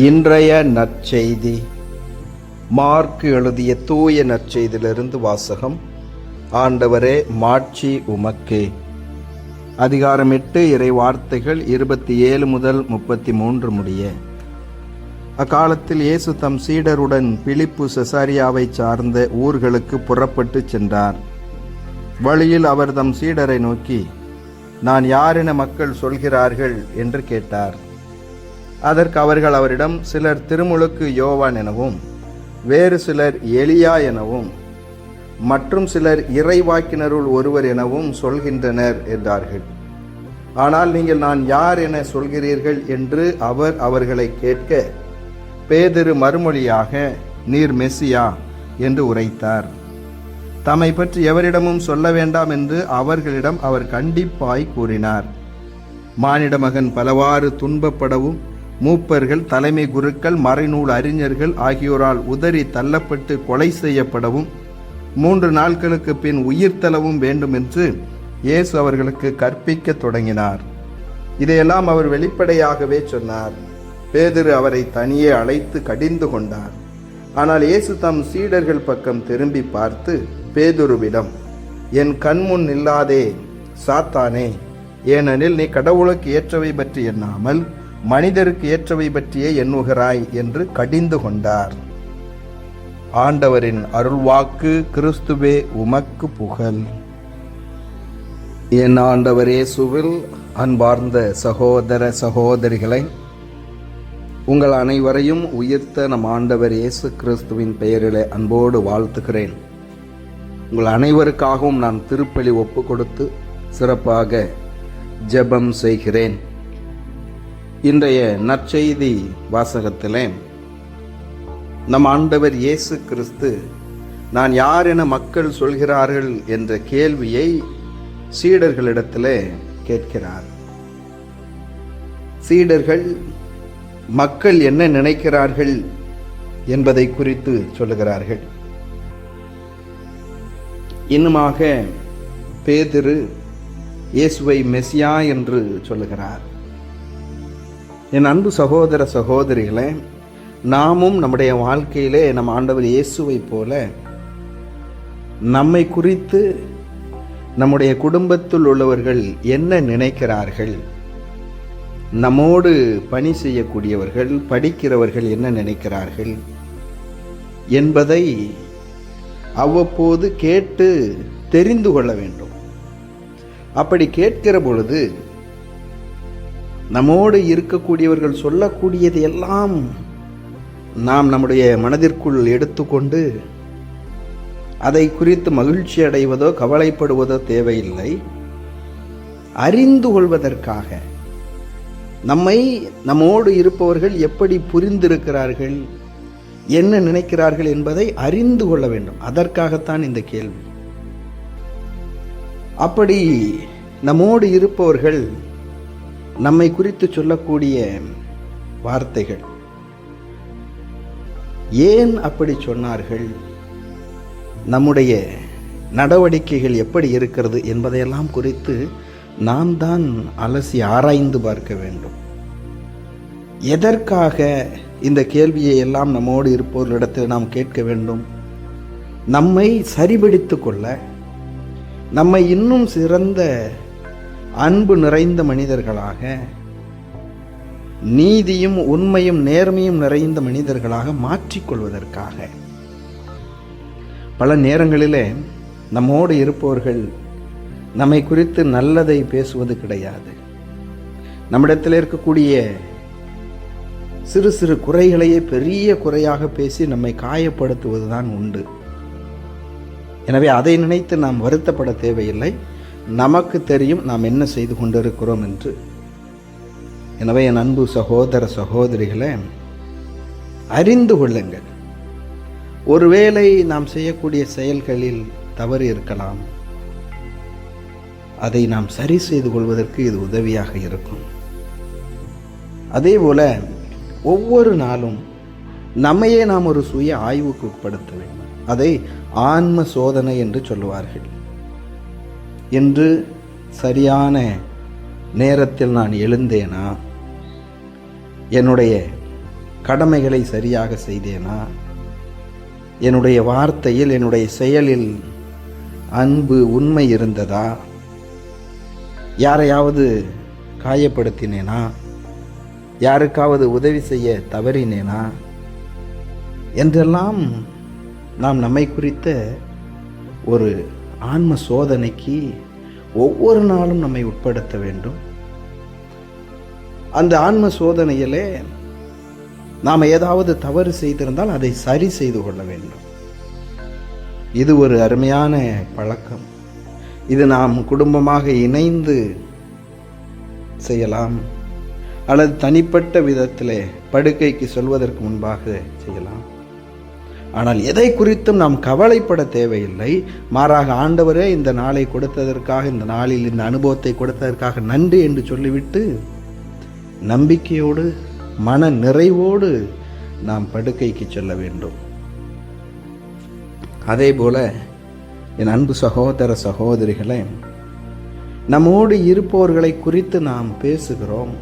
இன்றைய நற்செய்தி. மார்க் எழுதிய தூய நற்செய்தியிலிருந்து வாசகம். ஆண்டவரே மாட்சி உமக்கே. அதிகாரம் எட்டு இறை வார்த்தைகள் இருபத்தி ஏழு முதல் முப்பத்தி மூன்று முடிய. அக்காலத்தில் இயேசு தம் சீடருடன் பிலிப்பு செசாரியாவை சார்ந்த ஊர்களுக்கு புறப்பட்டுச் சென்றார். வழியில் அவர் தம் சீடரை நோக்கி நான் யாரென மக்கள் சொல்கிறார்கள்? என்று கேட்டார். அதற்கு அவர்கள் அவரிடம் சிலர் திருமுழுக்கு யோவான் எனவும் வேறு சிலர் எலியா எனவும் மற்றும் சிலர் இறைவாக்கினருள் ஒருவர் எனவும் சொல்கின்றனர் என்றார்கள். ஆனால் நீங்கள் நான் யார் என சொல்கிறீர்கள்? என்று அவர் அவர்களை கேட்க பேதிரு மறுமொழியாக நீர் மெஸ்ஸியா என்று உரைத்தார். தம்மை பற்றி எவரிடமும் சொல்ல வேண்டாம் என்று அவர்களிடம் அவர் கண்டிப்பாய் கூறினார். மானிட மகன் பலவாறு துன்பப்படவும் மூப்பர்கள் தலைமை குருக்கள் மறைநூல் அறிஞர்கள் ஆகியோரால் உதறி தள்ளப்பட்டு கொலை செய்யப்படவும் மூன்று நாட்களுக்கு பின் உயிர்த்தளவும் வேண்டும் என்று இயேசு அவர்களுக்கு கற்பிக்கத் தொடங்கினார். இதையெல்லாம் அவர் வெளிப்படையாகவே சொன்னார். பேதிரு அவரை தனியே அழைத்து கடிந்து கொண்டார். ஆனால் இயேசு தம் சீடர்கள் பக்கம் திரும்பி பார்த்து பேதுருவிடம் என் கண்முன் நில்லாதே சாத்தானே ஏனெனில் நீ கடவுளுக்கு ஏற்றவை பற்றி எண்ணாமல் மனிதருக்கு ஏற்றவை பற்றியே எண்ணுகிறாய் என்று கடிந்து கொண்டார். ஆண்டவரின் அருள்வாக்கு கிறிஸ்துவே உமக்கு புகழ். என் ஆண்டவர் இயேசுவில் அன்பார்ந்த சகோதர சகோதரிகளை உங்கள் அனைவரையும் உயிர்த்த நம் ஆண்டவர் இயேசு கிறிஸ்துவின் பெயரிலே அன்போடு வாழ்த்துகிறேன். உங்கள் அனைவருக்காகவும் நான் திருப்பலி ஒப்பு கொடுத்து சிறப்பாக ஜெபம் செய்கிறேன். இன்றைய நற்செய்தி வாசகத்திலே நம் ஆண்டவர் இயேசு கிறிஸ்து நான் யார் என மக்கள் சொல்கிறார்கள் என்ற கேள்வியை சீடர்களிடத்திலே கேட்கிறார். சீடர்கள் மக்கள் என்ன நினைக்கிறார்கள் என்பதை குறித்து சொல்லுகிறார்கள். இன்னுமாக பேதிரு இயேசுவை மெசியா என்று சொல்லுகிறார். என் அன்பு சகோதர சகோதரிகளே நாமும் நம்முடைய வாழ்க்கையிலே நம் ஆண்டவர் இயேசுவை போல நம்மை குறித்து நம்முடைய குடும்பத்தில் உள்ளவர்கள் என்ன நினைக்கிறார்கள் நம்மோடு பணி செய்யக்கூடியவர்கள் படிக்கிறவர்கள் என்ன நினைக்கிறார்கள் என்பதை அவ்வப்போது கேட்டு தெரிந்து கொள்ள வேண்டும். அப்படி கேட்கிற பொழுது நம்மோடு இருக்கக்கூடியவர்கள் சொல்லக்கூடியது எல்லாம் நாம் நம்முடைய மனதிற்குள் எடுத்துக்கொண்டு அதை குறித்து மகிழ்ச்சி அடைவதோ கவலைப்படுவதோ தேவையில்லை. அறிந்து கொள்வதற்காக நம்மை நம்மோடு இருப்பவர்கள் எப்படி புரிந்திருக்கிறார்கள் என்ன நினைக்கிறார்கள் என்பதை அறிந்து கொள்ள வேண்டும். அதற்காகத்தான் இந்த கேள்வி. அப்படி நம்மோடு இருப்பவர்கள் நம்மை குறித்து சொல்லக்கூடிய வார்த்தைகள். ஏன் அப்படி சொன்னார்கள்? நம்முடைய நடவடிக்கைகள் எப்படி இருக்கிறது என்பதையெல்லாம் குறித்து நாம் தான் அலசி ஆராய்ந்து பார்க்க வேண்டும். எதற்காக இந்த கேள்வியை எல்லாம் நம்மோடு இருப்பவர்களிடத்தில் நாம் கேட்க வேண்டும்? நம்மை சரிபிடித்து கொள்ள நம்மை இன்னும் சிறந்த அன்பு நிறைந்த மனிதர்களாக நீதியும் உண்மையும் நேர்மையும் நிறைந்த மனிதர்களாக மாற்றிக்கொள்வதற்காக. பல நேரங்களிலே நம்மோடு இருப்பவர்கள் நம்மை குறித்து நல்லதை பேசுவது கிடையாது. நம்மிடத்தில் இருக்கக்கூடிய சிறு சிறு குறைகளையே பெரிய குறையாக பேசி நம்மை காயப்படுத்துவதுதான் உண்டு. எனவே அதை நினைத்து நாம் வருத்தப்பட தேவையில்லை. நமக்கு தெரியும் நாம் என்ன செய்து கொண்டிருக்கிறோம் என்று. எனவே என் அன்பு சகோதர சகோதரிகளை அறிந்து கொள்ளுங்கள். ஒருவேளை நாம் செய்யக்கூடிய செயல்களில் தவறு இருக்கலாம். அதை நாம் சரி செய்து கொள்வதற்கு இது உதவியாக இருக்கும். அதே போல ஒவ்வொரு நாளும் நம்மையே நாம் ஒரு சுய ஆய்வுக்கு உட்படுத்த வேண்டும். அதை ஆன்ம சோதனை என்று சொல்லுவார்கள். என்று சரியான நேரத்தில் நான் எழுந்தேனா? என்னுடைய கடமைகளை சரியாக செய்தேனா? என்னுடைய வார்த்தையில் என்னுடைய செயலில் அன்பு உண்மை இருந்ததா? யாரையாவது காயப்படுத்தினேனா? யாருக்காவது உதவி செய்ய தவறினேனா? என்றெல்லாம் நாம் நம்மை குறித்த ஒரு ஆன்ம சோதனைக்கு ஒவ்வொரு நாளும் நம்மை உட்படுத்த வேண்டும். அந்த ஆன்ம சோதனையிலே நாம் ஏதாவது தவறு செய்திருந்தால் அதை சரி செய்து கொள்ள வேண்டும். இது ஒரு அருமையான பழக்கம். இது நாம் குடும்பமாக இணைந்து செய்யலாம். அல்லது தனிப்பட்ட விதத்தில் படுக்கைக்கு சொல்வதற்கு முன்பாக செய்யலாம். ஆனால் எதை குறித்தும் நாம் கவலைப்பட தேவையில்லை. மாறாக ஆண்டவரே இந்த நாளை கொடுத்ததற்காக இந்த நாளில் இந்த அனுபவத்தை கொடுத்ததற்காக நன்றி என்று சொல்லிவிட்டு நம்பிக்கையோடு மன நிறைவோடு நாம் படுக்கைக்கு செல்ல வேண்டும். அதே போல என் அன்பு சகோதர சகோதரிகளே நம்மோடு இருப்பவர்களை குறித்து நாம் பேசுகிறோம்.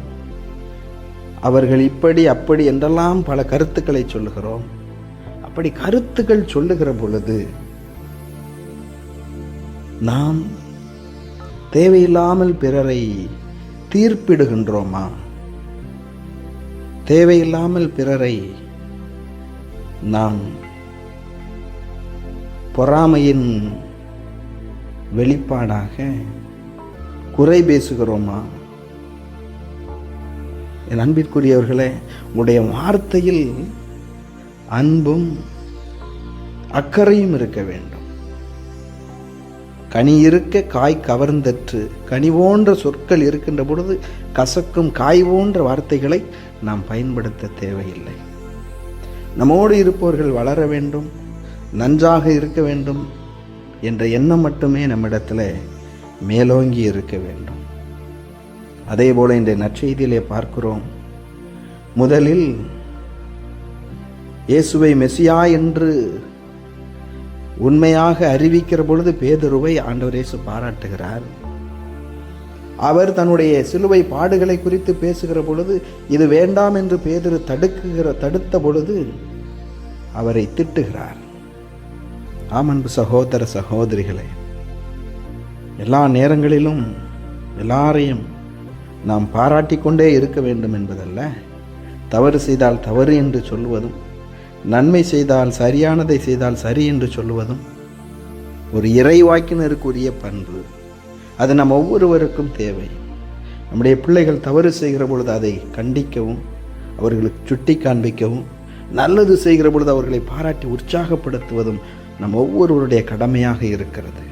அவர்கள் இப்படி அப்படி என்றெல்லாம் பல கருத்துக்களை சொல்கிறோம் அப்படி கருத்துக்கள் சொல்லுகிற பொழுது நாம் தேவையில்லாமல் பிறரை தீர்ப்பிடுகின்றோமா? தேவையில்லாமல் பிறரை நாம் பொறாமையின் வெளிப்பாடாக குறை பேசுகிறோமா? என் அன்பிற்குரியவர்களே உங்களுடைய வார்த்தையில் அன்பும் அக்கறையும் இருக்க வேண்டும். கனி இருக்க காய் கவர்ந்தற்று கனி போன்ற சொற்கள் இருக்கின்ற பொழுது கசக்கும் காய் போன்ற வார்த்தைகளை நாம் பயன்படுத்த தேவையில்லை. நம்மோடு இருப்பவர்கள் வளர வேண்டும் நன்றாக இருக்க வேண்டும் என்ற எண்ணம் மட்டுமே நம்மிடத்தில் மேலோங்கி இருக்க வேண்டும். அதே போல இந்த நற்செய்தியிலே பார்க்கிறோம் முதலில் இயேசுவை மெசியா என்று உண்மையாக அறிவிக்கிற பொழுது பேதுருவை ஆண்டவர் இயேசு பாராட்டுகிறார். அவர் தன்னுடைய சிலுவை பாடுகளை குறித்து பேசுகிற பொழுது இது வேண்டாம் என்று பேதுரு தடுக்குகிற தடுத்த பொழுது அவரை திட்டுகிறார். ஆமன்பு சகோதர சகோதரிகளே எல்லா நேரங்களிலும் எல்லாரையும் நாம் பாராட்டிக் கொண்டே இருக்க வேண்டும் என்பதல்ல. தவறு செய்தால் தவறு என்று சொல்வதும் நன்மை செய்தால் சரியானதை செய்தால் சரி என்று சொல்லுவதும் ஒரு இறைவாக்கினருக்குரிய பண்பு. அது நம் ஒவ்வொருவருக்கும் தேவை. நம்முடைய பிள்ளைகள் தவறு செய்கிற பொழுது அதை கண்டிக்கவும் அவர்களுக்கு சுட்டி காண்பிக்கவும் நல்லது செய்கிற பொழுது அவர்களை பாராட்டி உற்சாகப்படுத்துவதும் நம் ஒவ்வொருவருடைய கடமையாக இருக்கிறது.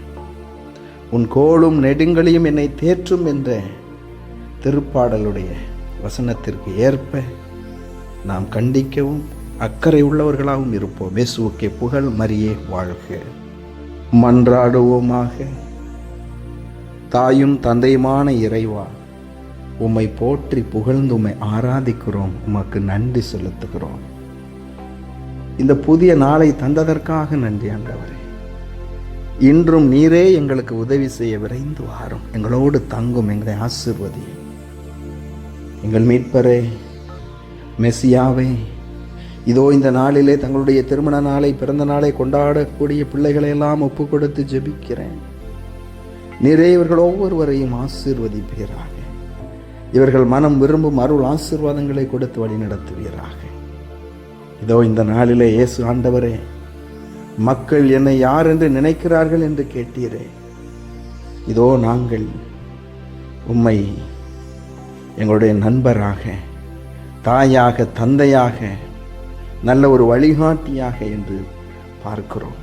உன் கோளும் நெடுங்களையும் என்னை தேற்றும் என்ற திருப்பாடலுடைய வசனத்திற்கு ஏற்ப நாம் கண்டிக்கவும் அக்கறை உள்ளவர்களாகவும் இருப்போம். இயேசுவுக்கே புகழ் மரியே வாழ்க. மன்றாடுவோமாக. தாயும் தந்தையுமான இறைவா உம்மை போற்றி புகழ்ந்து உம்மை ஆராதிக்கிறோம். உமக்கு நன்றி செலுத்துகிறோம். இந்த புதிய நாளை தந்ததற்காக நன்றி ஆண்டவரே. இன்றும் நீரே எங்களுக்கு உதவி செய்ய விரைந்து வாரும். எங்களோடு தங்கும் எங்களை ஆசிர்வதியும். எங்கள் மீட்பரே மெசியாவே இதோ இந்த நாளிலே தங்களுடைய திருமண நாளை பிறந்த நாளை கொண்டாடக்கூடிய பிள்ளைகளையெல்லாம் ஒப்பு கொடுத்து ஜெபிக்கிறேன். நீரே இவர்கள் ஒவ்வொருவரையும் ஆசீர்வதிப்பீராக. இவர்கள் மனம் விரும்பும் அருள் ஆசீர்வாதங்களை கொடுத்து வழி நடத்துவீராக இதோ இந்த நாளிலே இயேசு ஆண்டவரே மக்கள் என்னை யார் என்று நினைக்கிறார்கள் என்று கேட்டீரே. இதோ நாங்கள் உம்மை எங்களுடைய நண்பராக தாயாக தந்தையாக நல்ல ஒரு வழிகாட்டியாக என்று பார்க்கிறோம்.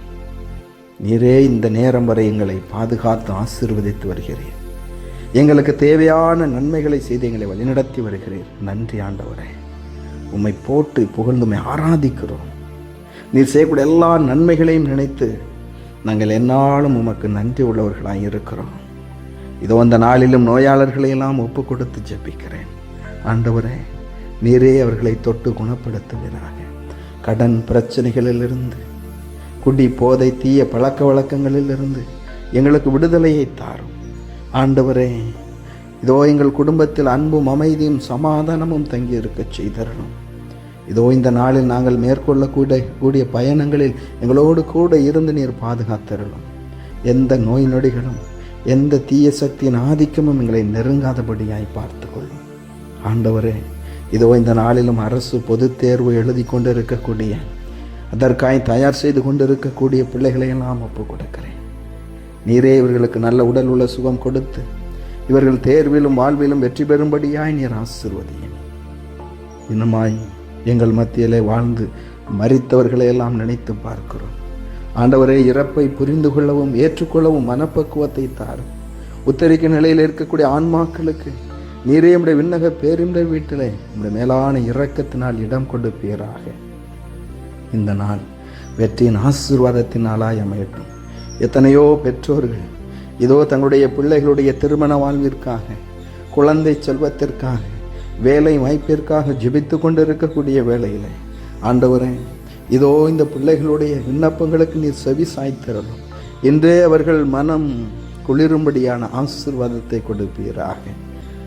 நீரே இந்த நேரம் வரை எங்களை பாதுகாத்து ஆசீர்வதித்து வருகிறீர். எங்களுக்கு தேவையான நன்மைகளை செய்து எங்களை வழிநடத்தி வருகிறீர். நன்றி ஆண்டவரே. உம்மை போட்டு புகழ்ந்துமை ஆராதிக்கிறோம். நீர் செய்யக்கூடிய எல்லா நன்மைகளையும் நினைத்து நாங்கள் என்னாலும் உமக்கு நன்றி உள்ளவர்களாக இருக்கிறோம். இதோ அந்த நாளிலும் நோயாளர்களையெல்லாம் ஒப்பு கொடுத்து ஜெபிக்கிறேன். ஆண்டவரே நீரே அவர்களை தொட்டு குணப்படுத்துவீராக. கடன் பிரச்சனைகளிலிருந்து குடி போதை தீய பழக்க வழக்கங்களிலிருந்து எங்களுக்கு விடுதலையை தாரும். ஆண்டவரே இதோ எங்கள் குடும்பத்தில் அன்பும் அமைதியும் சமாதானமும் தங்கி இருக்கச் செய்தரணும். இதோ இந்த நாளில் நாங்கள் மேற்கொள்ளக்கூடிய கூடிய பயணங்களில் எங்களோடு கூட இருந்து நீர் பாதுகாத்தரணும். எந்த நோய் நொடிகளும் எந்த தீய சக்தியின் ஆதிக்கமும் எங்களை நெருங்காதபடியாய் பார்த்து கொள்ளும் ஆண்டவரே இதோ இந்த நாளிலும் அரசு பொதுத் தேர்வு எழுதி கொண்டு இருக்கக்கூடிய அதற்காய் தயார் செய்து கொண்டிருக்கக்கூடிய பிள்ளைகளை எல்லாம் ஒப்பு கொடுக்கிறேன். நீரே இவர்களுக்கு நல்ல உடல் உள்ள சுகம் கொடுத்து இவர்கள் தேர்விலும் வாழ்விலும் வெற்றி பெறும்படியாய் நீர் ஆசிர்வதியும் இன்னுமாய் எங்கள் மத்தியிலே வாழ்ந்து மறித்தவர்களை எல்லாம் நினைத்து பார்க்கிறோம். ஆண்டவரே இறப்பை புரிந்து கொள்ளவும் ஏற்றுக்கொள்ளவும் மனப்பக்குவத்தை தாரும். உத்தரிக்க நிலையில் இருக்கக்கூடிய ஆன்மாக்களுக்கு நீரே உடைய விண்ணக பேரின்ற வீட்டிலே உடைய மேலான இரக்கத்தினால் இடம் கொடுப்பீராக இந்த நாள் வெற்றியின் ஆசீர்வாதத்தினாலாய் அமையட்டும். எத்தனையோ பெற்றோர்கள் இதோ தங்களுடைய பிள்ளைகளுடைய திருமண வாழ்விற்காக குழந்தை செல்வத்திற்காக வேலை வாய்ப்பிற்காக ஜெபித்து கொண்டிருக்கக்கூடிய வேலையில் ஆண்டவரே இதோ இந்த பிள்ளைகளுடைய விண்ணப்பங்களுக்கு நீர் செவி சாய்த்திரலும். இன்றே அவர்கள் மனம் குளிரும்படியான ஆசீர்வாதத்தை கொடுப்பீராக.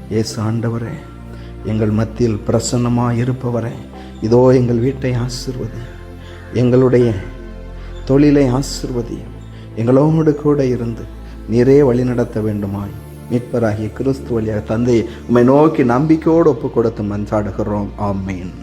இயேசு ஆண்டவரே எங்கள் மத்தியில் பிரசன்னமாக இருப்பவரே இதோ எங்கள் வீட்டை ஆசிர்வதி எங்களுடைய தொழிலை ஆசிர்வதி எங்களோடு கூட இருந்து நீரே வழி நடத்த வேண்டுமாய். மீட்பராகிய கிறிஸ்து வழியாக தந்தையை உம்மை நோக்கி நம்பிக்கையோடு ஒப்பு கொடுத்து மன்றாடுகிறோம். ஆமீன்.